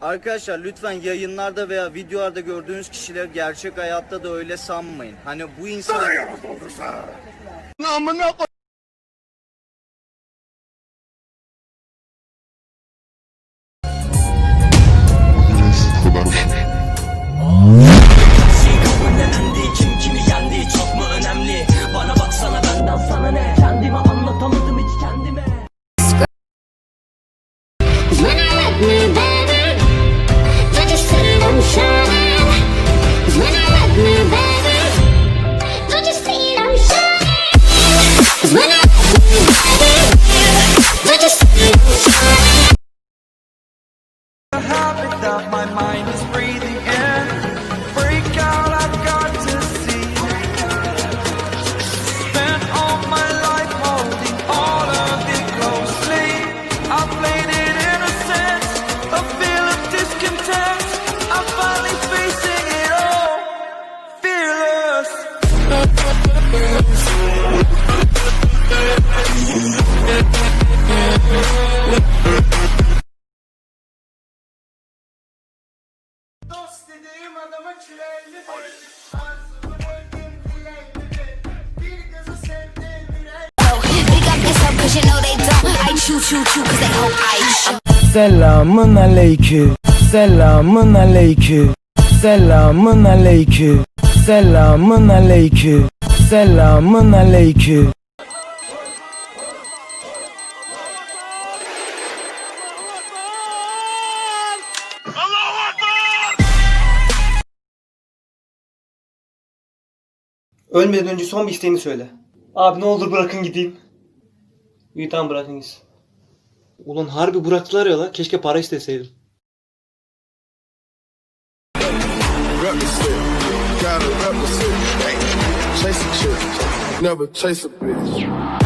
Arkadaşlar lütfen yayınlarda veya videolarda gördüğünüz kişiler gerçek hayatta da öyle sanmayın. Hani bu insan... Amına dediğim adama çilelidir Arzumu Bir kızı sevdim yüreğim. I Selamın aleyküm. Selamın aleyküm. Selamın aleyküm. Selamın aleyküm. Selamın aleyküm Ölmeden önce son bir isteğini söyle. Abi ne olur bırakın gideyim. İyi tamam bırakın gitsin. Ulan harbi bıraktılar ya la. Keşke para isteseydim. never chase a bitch.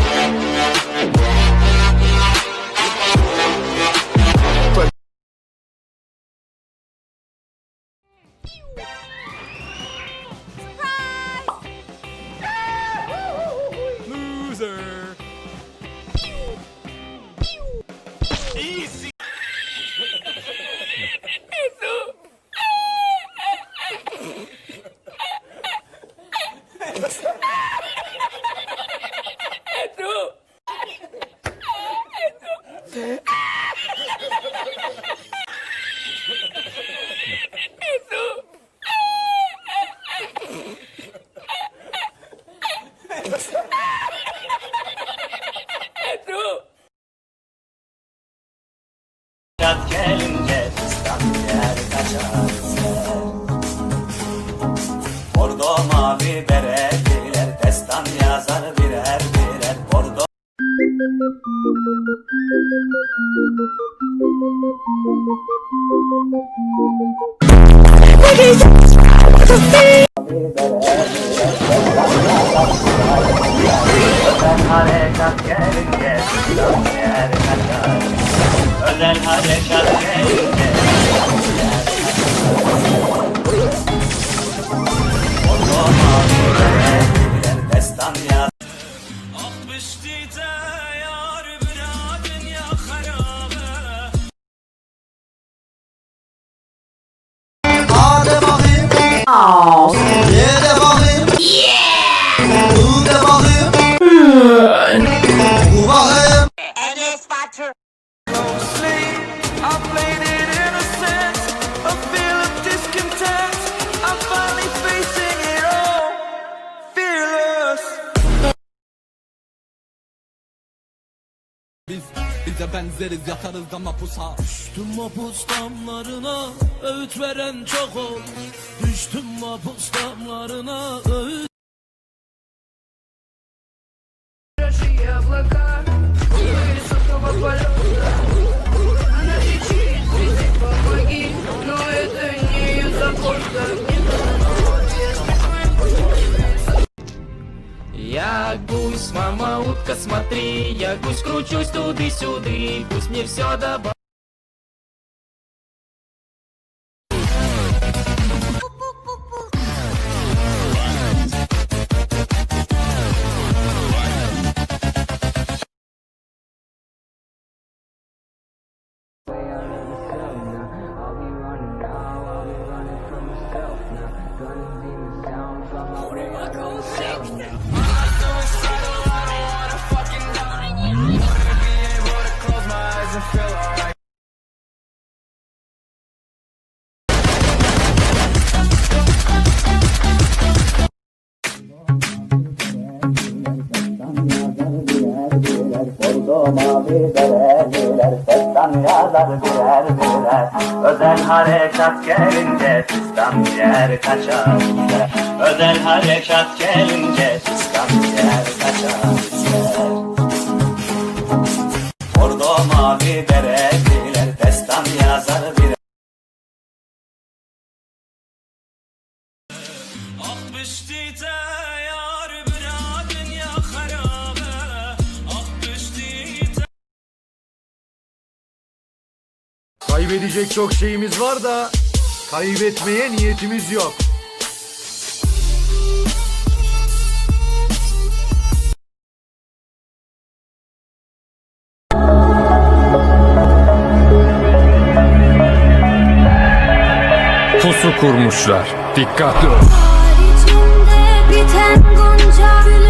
Hayat gelince fistan yer kaçar Bordo mavi bereliler Destan yazar birer birer Bordo. Özel Özel harekat gelince bize benzeriz yatarız da mapusa Düştüm mapus damlarına öğüt veren çok ol Düştüm mapus damlarına öğüt я гусь, мама утка, смотри, я гусь, кручусь туды-сюды, пусть мне все добавит. Holding my cold six now. Kurdum abi berer birer Sestan yazar birer birer Özel harekat gelince Sistan girer kaçar. Özel harekat gelince Kaybedecek çok şeyimiz var da kaybetmeye niyetimiz yok. Pusu kurmuşlar. Dikkatli ol. Haricimde biten gonca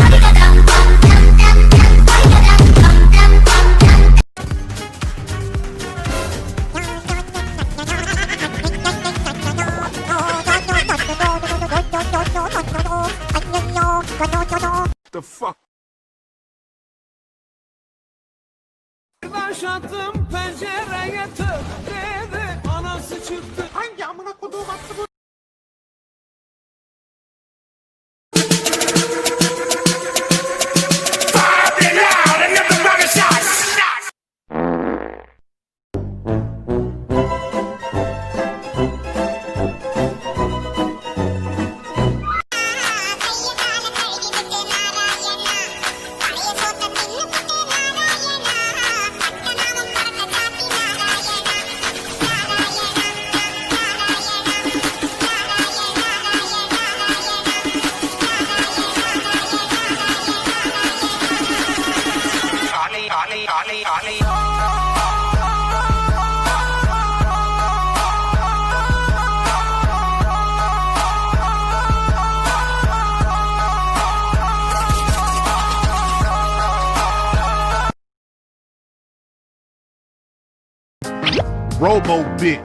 Robo bitch.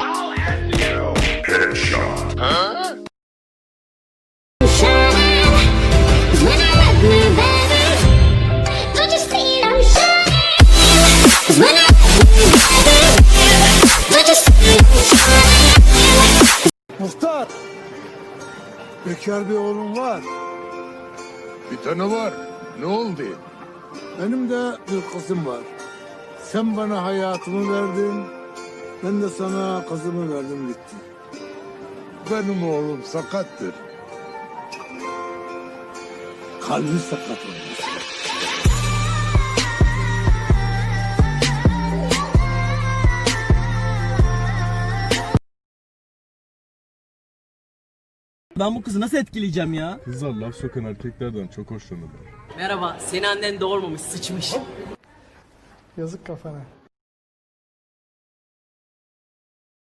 I'll end you. Headshot. Huh? Muhtar. Bekar bir oğlum var. Bir tane var. Ne oldu? Benim de bir kızım var. Sen bana hayatımı verdin. Ben de sana kızımı verdim gitti. Benim oğlum sakattır. Kalbi sakat olmuş. Ben bu kızı nasıl etkileyeceğim ya? Kızlar laf sokan erkeklerden çok hoşlanırlar. Merhaba, seni annen doğurmamış, sıçmış. Yazık kafana.